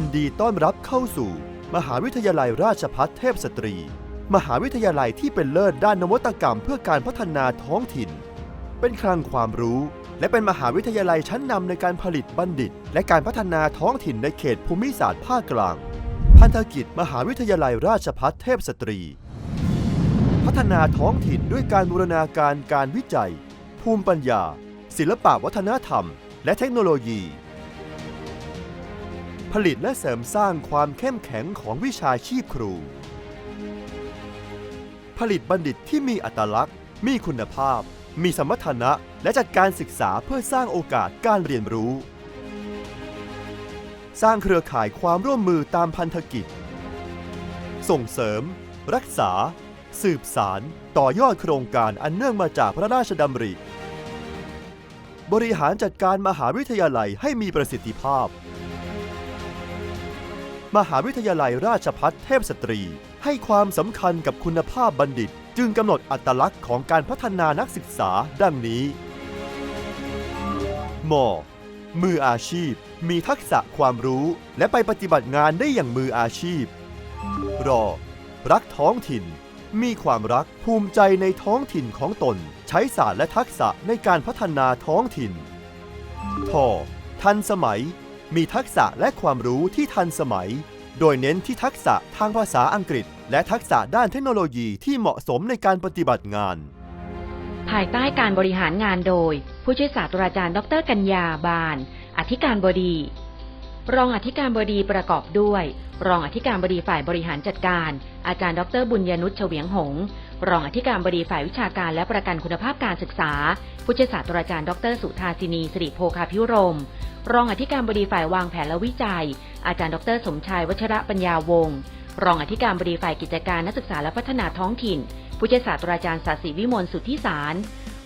ยินดีต้อนรับเข้าสู่ มหาวิทยาลัยราชภัฏเทพสตรี มหาวิทยาลัยที่เป็นเลิศด้านนวัตกรรมเพื่อการพัฒนาท้องถิ่น เป็นคลังความรู้ และเป็นมหาวิทยาลัยชั้นนำในการผลิตบัณฑิต และการพัฒนาท้องถิ่นในเขตภูมิศาสตร์ภาคกลาง พันธกิจมหาวิทยาลัยราชภัฏเทพสตรี พัฒนาท้องถิ่นด้วยการบูรณาการการวิจัย ภูมิปัญญา ศิลปะวัฒนธรรม และเทคโนโลยี ผลิตและเสริมสร้างความเข้มแข็งของวิชาชีพครู ผลิตบัณฑิตที่มีอัตลักษณ์ มีคุณภาพ มีสมรรถนะ และจัดการศึกษาเพื่อสร้างโอกาสการเรียนรู้ สร้างเครือข่ายความร่วมมือตามพันธกิจ ส่งเสริม รักษา สืบสาร ต่อยอดโครงการอันเนื่องมาจากพระราชดำริ บริหารจัดการมหาวิทยาลัยให้มีประสิทธิภาพ มหาวิทยาลัยราชพัฒเทพสตรี ให้ความสำคัญกับคุณภาพบัณฑิต จึงกำหนดอัตลักษณ์ของการพัฒนานักศึกษาดังนี้มมืออาชีพ มีทักษะความรู้ และไปปฏิบัติงานได้อย่างมืออาชีพ รอ รักท้องถิ่น มีความรักภูมิใจในท้องถิ่นของตน ใช้ศาสตร์และทักษะในการพัฒนาท้องถิ่น ทอทันสมัย มีทักษะและความรู้ที่ทันสมัย โดยเน้นที่ทักษะทางภาษาอังกฤษ และทักษะด้านเทคโนโลยีที่เหมาะสมในการปฏิบัติงาน ภายใต้การบริหารงานโดย ผู้ช่วยศาสตราจารย์ ดรกัญญาบาน อธิการบดี รองอธิการบดีประกอบด้วย รองอธิการบดีฝ่ายบริหารจัดการ อาจารย์ ดรบุญญนุชเฉวียงหงรองอธิการบดีฝ่ายวิชาการและประกันคุณภาพการศึกษา ผู้ช่วยศาสตราจารย์ ดร สุธาสินีสิริโภคาภิรม รองอธิการบดีฝ่ายวางแผนและวิจัย อาจารย์ดร สมชายวัชระปัญญาวงศ์รองอธิการบดีฝ่ายกิจการนักศึกษาและพัฒนาท้องถิ่น ผู้ช่วยศาสตราจารย์ศาสิวิมลสุทธิสาร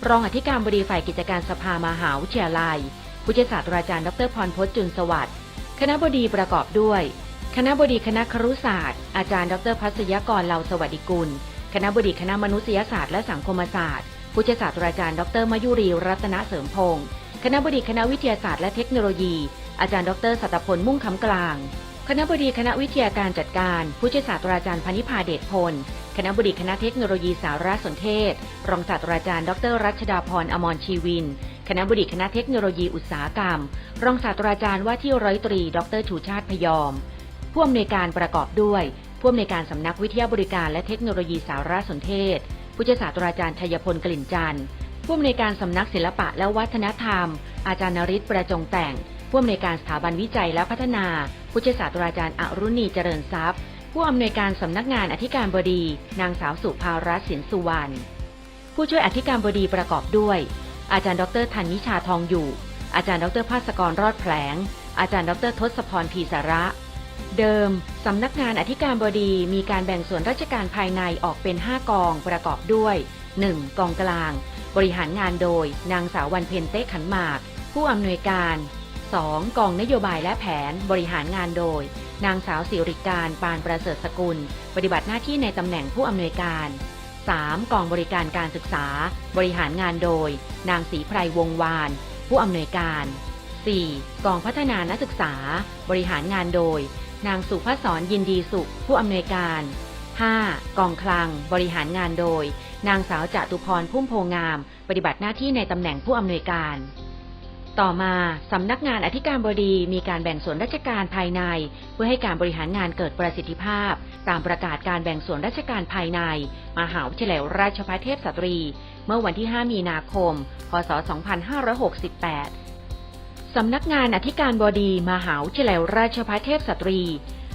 รองอธิการบดีฝ่ายกิจการสภามหาวิทยาลัย ผู้ช่วยศาสตราจารย์ดรพรพจน์จุนสวัสดิ์คณะบดีประกอบด้วย คณะบดีคณะครุศาสตร์ อาจารย์ดรพัศยกรเลาสวัสดิกุล คณะบดีคณะมนุษยศาสตร์และสังคมศาสตร์ ผู้ช่วยศาสตราจารย์ดรมยุรีรัตนเสริมพงศ์ คณะบดีคณะวิทยาศาสตร์และเทคโนโลยี อาจารย์ดรสัตพลมุ่งคำกลาง คณะบดีคณะวิทยาการจัดการ ผู้ช่วยศาสตราจารย์พนิพาเดชพล คณะบดีคณะเทคโนโลยีสารสนเทศ รองศาสตราจารย์ ดร รัชดาพรอมรชีวิน คณะบดีคณะเทคโนโลยีอุตสาหกรรม รองศาสตราจารย์ว่าที่ร้อยตรี ดรชูชาติพยอม ผู้อำนวยการประกอบด้วยผู้อำนวยการสำนักวิทยาบริการและเทคโนโลยีสารสนเทศ ผู้ช่วยศาสตราจารย์ชัยพลกลิ่นจันทร์ ผู้อำนวยการสำนักศิลปะและวัฒนธรรม อาจารย์นริศประจงแต่ง ผู้อำนวยการสถาบันวิจัยและพัฒนา ผู้ช่วยศาสตราจารย์อรุณีเจริญทรัพย์ ผู้อำนวยการสำนักงานอธิการบดี นางสาวสุภารัตน์สินสุวรรณ ผู้ช่วยอธิการบดีประกอบด้วย อาจารย์ดรธันนิชาทองอยู่ อาจารย์ดรภาสกรรอดแผลง อาจารย์ดรทศพรพีสาระ เดิม สำนักงานอธิการบดีมีการแบ่งส่วนราชการภายในออกเป็น 5 กองประกอบด้วย 1. กองกลาง บริหารงานโดย นางสาววันเพ็ญเต้ขันหมาก ผู้อำนวยการ 2. กองนโยบายและแผนบริหารงานโดย นางสาวสิริการปานประเสริฐสกุล ปฏิบัติหน้าที่ในตำแหน่งผู้อำนวยการ 3. กองบริการการศึกษา บริหารงานโดย นางศรีไพรวงวาน ผู้อำนวยการ 4. กองพัฒนานักศึกษา บริหารงานโดย นางสุภศรยินดีสุข ผู้อำนวยการ 5. กองคลัง บริหารงานโดย นางสาวจตุพรพุ่มโพงาม ปฏิบัติหน้าที่ในตำแหน่งผู้อำนวยการ ต่อมาสำนักงานอธิการบดีมีการแบ่งส่วนราชการภายใน เพื่อให้การบริหารงานเกิดประสิทธิภาพ ตามประกาศการแบ่งส่วนราชการภายใน มหาวิทยาลัยราชภัฏเทพสตรี เมื่อวันที่ 5 มีนาคม พศ 2568สำนักงานอธิการบดี มหาวิทยาลัยราชภัฏเทพสตรี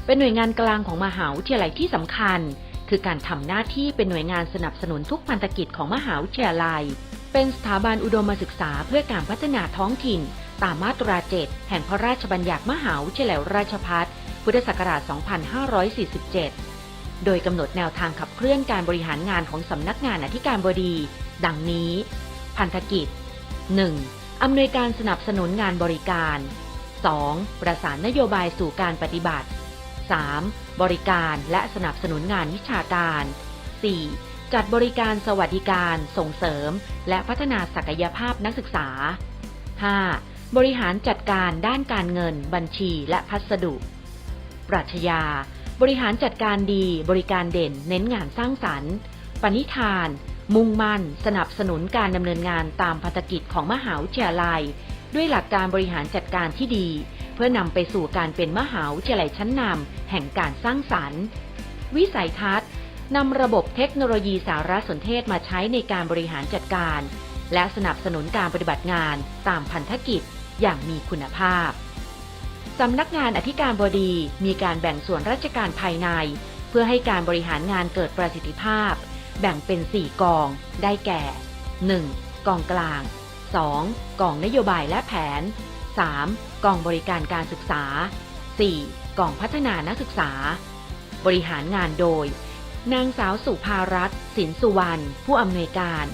เป็นหน่วยงานกลางของมหาวิทยาลัยที่สำคัญ คือการทำหน้าที่เป็นหน่วยงานสนับสนุนทุกพันธกิจของมหาวิทยาลัย เป็นสถาบันอุดมศึกษาเพื่อการพัฒนาท้องถิ่น ตามมาตรา7แห่งพระราชบัญญัติมหาวิทยาลัยราชภัฏพุทธศักราช 2547 โดยกำหนดแนวทางขับเคลื่อนการบริหารงานของสำนักงานอธิการบดี ดังนี้ พันธกิจ 1. อำนวยการสนับสนุนงานบริการ 2. ประสานนโยบายสู่การปฏิบัติ 3. บริการและสนับสนุนงานวิชาการ 4. จัดบริการสวัสดิการ ส่งเสริม และพัฒนาศักยภาพนักศึกษา 5. บริหารจัดการด้านการเงิน บัญชีและพัสดุ ปรัชญา บริหารจัดการดี บริการเด่น เน้นงานสร้างสรรค์ ปณิธาน มุ่งมั่น สนับสนุนการดำเนินงานตามพันธกิจของมหาวิทยาลัย ด้วยหลักการบริหารจัดการที่ดี เพื่อนำไปสู่การเป็นมหาวิทยาลัยชั้นนำแห่งการสร้างสรรค์ วิสัยทัศน์นำระบบเทคโนโลยีสารสนเทศมาใช้ในการบริหารจัดการ และสนับสนุนการปฏิบัติงานตามพันธกิจอย่างมีคุณภาพ สำนักงานอธิการบดีมีการแบ่งส่วนราชการภายใน เพื่อให้การบริหารงานเกิดประสิทธิภาพ แบ่งเป็น 4 กอง ได้แก่ 1. กองกลาง 2. กองนโยบายและแผน 3. กองบริการการศึกษา 4. กองพัฒนานักศึกษา บริหารงานโดย นางสาวสุภารัตน์สินสุวรรณผู้อำนวยการ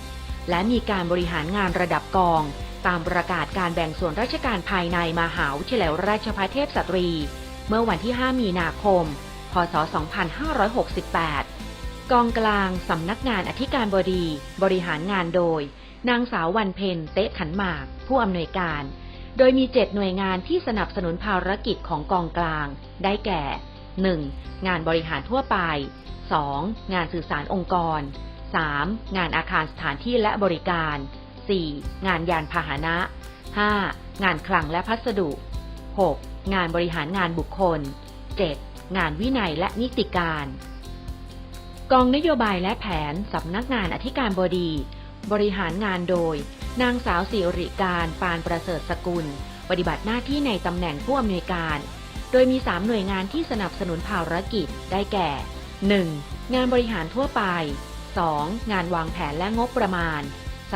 และมีการบริหารงานระดับกอง ตามประกาศการแบ่งส่วนราชการภายในมหาวิทยาลัยราชภัฏเทพสตรี เมื่อวันที่ 5 มีนาคม พศ 2568 กองกลางสำนักงานอธิการบดี บริหารงานโดย นางสาววันเพ็ญเตะขันหมาก ผู้อำนวยการ โดยมี 7 หน่วยงานที่สนับสนุนภารกิจของกองกลาง ได้แก่ 1. งานบริหารทั่วไป 2. งานสื่อสารองค์กร 3. งานอาคารสถานที่และบริการ 4. งานยานพาหนะ 5. งานคลังและพัสดุ 6. งานบริหารงานบุคคล 7. งานวินัยและนิติการ กองนโยบายและแผน สำนักงานอธิการบดี บริหารงานโดย นางสาวสิริการปานประเสริฐสกุล ปฏิบัติหน้าที่ในตำแหน่งผู้อำนวยการ โดยมี 3 หน่วยงานที่สนับสนุนภารกิจ ได้แก่ 1. งานบริหารทั่วไป 2. งานวางแผนและงบประมาณ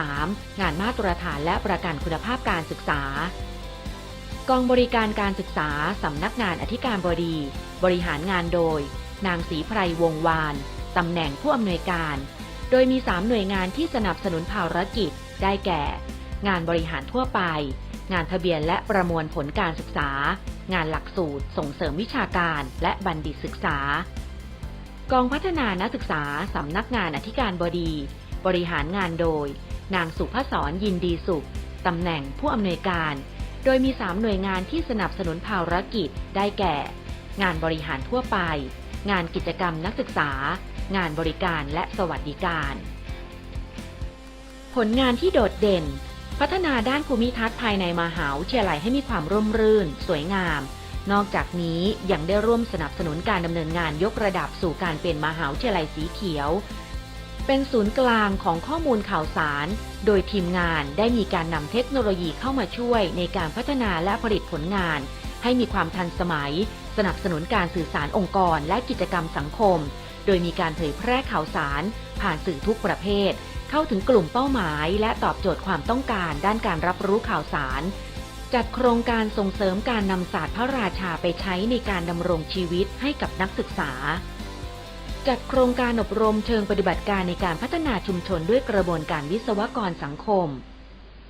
3. งานมาตรฐานและประกันคุณภาพการศึกษา กองบริการการศึกษา สำนักงานอธิการบดี บริหารงานโดย นางศรีไพรวงวาน ตำแหน่งผู้อำนวยการ โดยมี 3 หน่วยงานที่สนับสนุนภารกิจ ได้แก่ งานบริหารทั่วไป งานทะเบียนและประมวลผลการศึกษา งานหลักสูตร ส่งเสริมวิชาการและบัณฑิตศึกษา กองพัฒนานักศึกษาสำนักงานอธิการบดี บริหารงานโดย นางสุภศรยินดีสุขตำแหน่งผู้อำนวยการ โดยมี 3 หน่วยงานที่สนับสนุนภารกิจได้แก่ งานบริหารทั่วไป งานกิจกรรมนักศึกษา งานบริการและสวัสดิการ ผลงานที่โดดเด่น พัฒนาด้านภูมิทัศน์ภายในมหาวิทยาลัยให้มีความร่มรื่น สวยงาม นอกจากนี้ยังได้ร่วมสนับสนุนการดำเนินงานยกระดับสู่การเป็นมหาวิทยาลัยสีเขียว เป็นศูนย์กลางของข้อมูลข่าวสาร โดยทีมงานได้มีการนำเทคโนโลยีเข้ามาช่วยในการพัฒนาและผลิตผลงาน ให้มีความทันสมัย สนับสนุนการสื่อสารองค์กรและกิจกรรมสังคม โดยมีการเผยแพร่ข่าวสาร ผ่านสื่อทุกประเภท เข้าถึงกลุ่มเป้าหมาย และตอบโจทย์ความต้องการด้านการรับรู้ข่าวสาร จัดโครงการส่งเสริมการนำศาสตร์พระราชาไปใช้ในการดำรงชีวิตให้กับนักศึกษา จัดโครงการอบรมเชิงปฏิบัติการในการพัฒนาชุมชนด้วยกระบวนการวิศวกรสังคม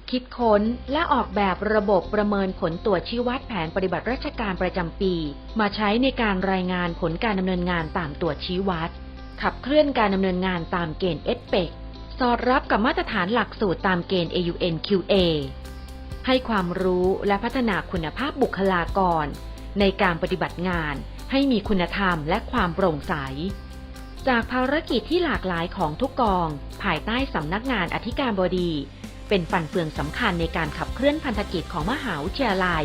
คิดค้นและออกแบบระบบประเมินผลตรวจชี้วัดแผนปฏิบัติราชการประจำปี มาใช้ในการรายงานผลการดำเนินงานตามตรวจชี้วัด ขับเคลื่อนการดำเนินงานตามเกณฑ์เอสเปก สอดรับกับมาตรฐานหลักสูตรตามเกณฑ์ AUNQA ให้ความรู้และพัฒนาคุณภาพบุคลากร ในการปฏิบัติงานให้มีคุณธรรมและความโปร่งใส จากภารกิจที่หลากหลายของทุกกอง ภายใต้สำนักงานอธิการบดี เป็นฟันเฟืองสำคัญในการขับเคลื่อนพันธกิจของมหาวิทยาลัย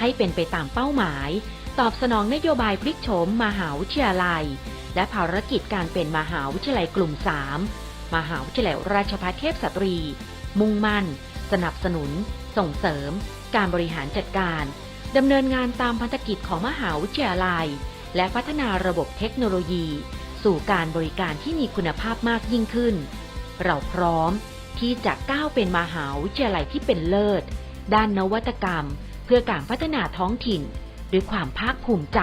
ให้เป็นไปตามเป้าหมาย ตอบสนองนโยบายพลิกโฉมมหาวิทยาลัย และภารกิจการเป็นมหาวิทยาลัยกลุ่ม 3 มหาวิทยาลัยราชภัฏเทพสตรี มุ่งมั่น สนับสนุน ส่งเสริม การบริหารจัดการดำเนินงานตามพันธกิจของมหาวิทยาลัย และพัฒนาระบบเทคโนโลยี สู่การบริการที่มีคุณภาพมากยิ่งขึ้น เราพร้อมที่จะก้าวเป็นมหาวิทยาลัยที่เป็นเลิศ ด้านนวัตกรรม เพื่อการพัฒนาท้องถิ่น ด้วยความภาคภูมิใจ